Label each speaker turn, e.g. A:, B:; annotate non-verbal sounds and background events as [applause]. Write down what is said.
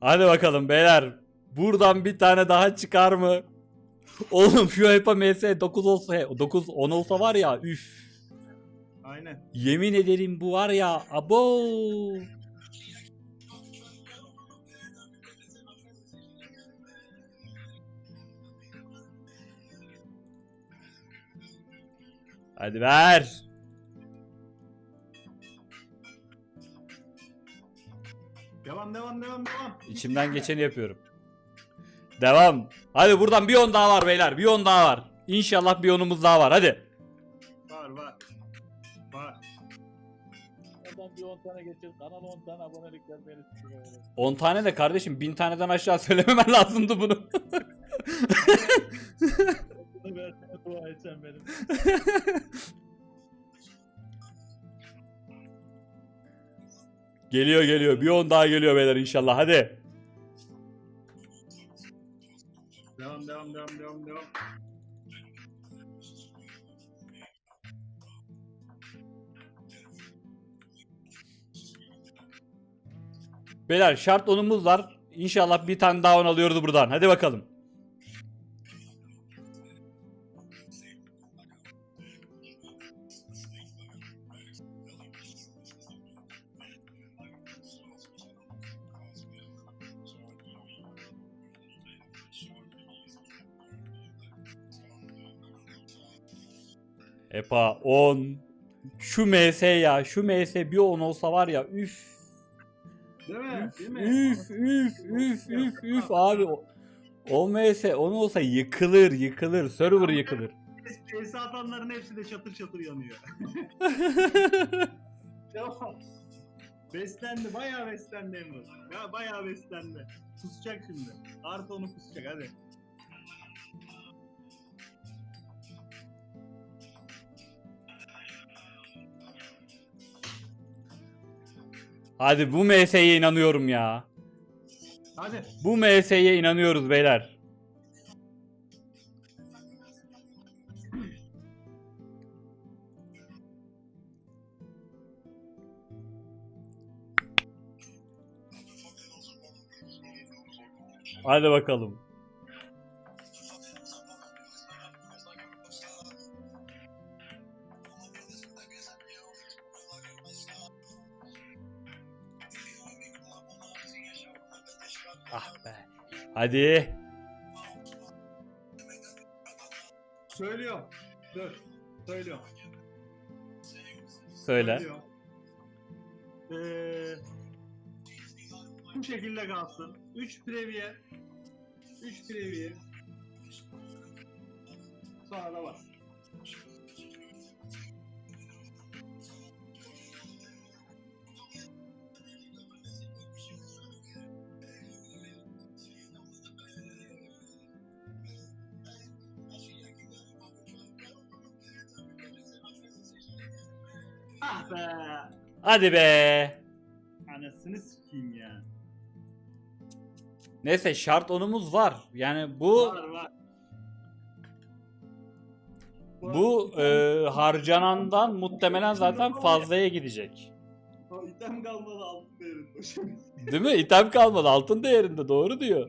A: Hadi bakalım beyler. Buradan bir tane daha çıkar mı? Oğlum şu HEPA MS 9 olsa 9 10 olsa var ya üf.
B: Aynen.
A: Yemin ederim bu var ya abo. Hadi ver.
B: Devam devam devam devam.
A: İçimden geçeni yapıyorum. Devam. Hadi buradan bir on daha var beyler. Bir on daha var. İnşallah bir onumuz daha var. Hadi.
B: Var var. Var.
C: Oradan bir 10 tane geçir. Kanala 10 tane abonelik düşünüyorum.
A: 10 tane de kardeşim 1000 taneden aşağı [laughs] söylememen lazımdı bunu.
C: Bunu versene dua edeceğim benim. [laughs]
A: geliyor geliyor. Bir on daha geliyor beyler inşallah. Hadi.
B: Devam devam devam devam devam.
A: Beyler şart onumuz var. İnşallah bir tane daha on alıyoruz buradan. Hadi bakalım. Epa 10. Şu MS ya. Şu MS bir 10 olsa var ya üf.
B: Değil mi? Değil mi?
A: Üf üf üf üf üf abi. O, o MS onu olsa yıkılır yıkılır. Server yıkılır.
B: CS atanların hepsi de çatır çatır yanıyor. [laughs] Devam. Beslendi, bayağı beslendi Emre. Ya bayağı beslendi. Kusacak şimdi. Artı onu kusacak hadi.
A: Hadi bu MS'ye inanıyorum ya.
B: Hadi.
A: Bu MS'ye inanıyoruz beyler. Hadi bakalım. Ah be. Hadi.
B: Söylüyorum. Dur. Söylüyorum.
A: Söyle.
B: Söylüyorum. Ee, bu şekilde kalsın. 3 Premier. 3 Premier. Sonra da bas. Ah be.
A: Hadi be.
B: Anasını sikeyim ya.
A: Neyse şart onumuz var. Yani bu
B: Var var.
A: bu e, harcanandan muhtemelen zaten fazlaya gidecek.
B: O item kalmadı altı değerinde.
A: Değil mi? İtem kalmadı. Altın değerinde doğru diyor.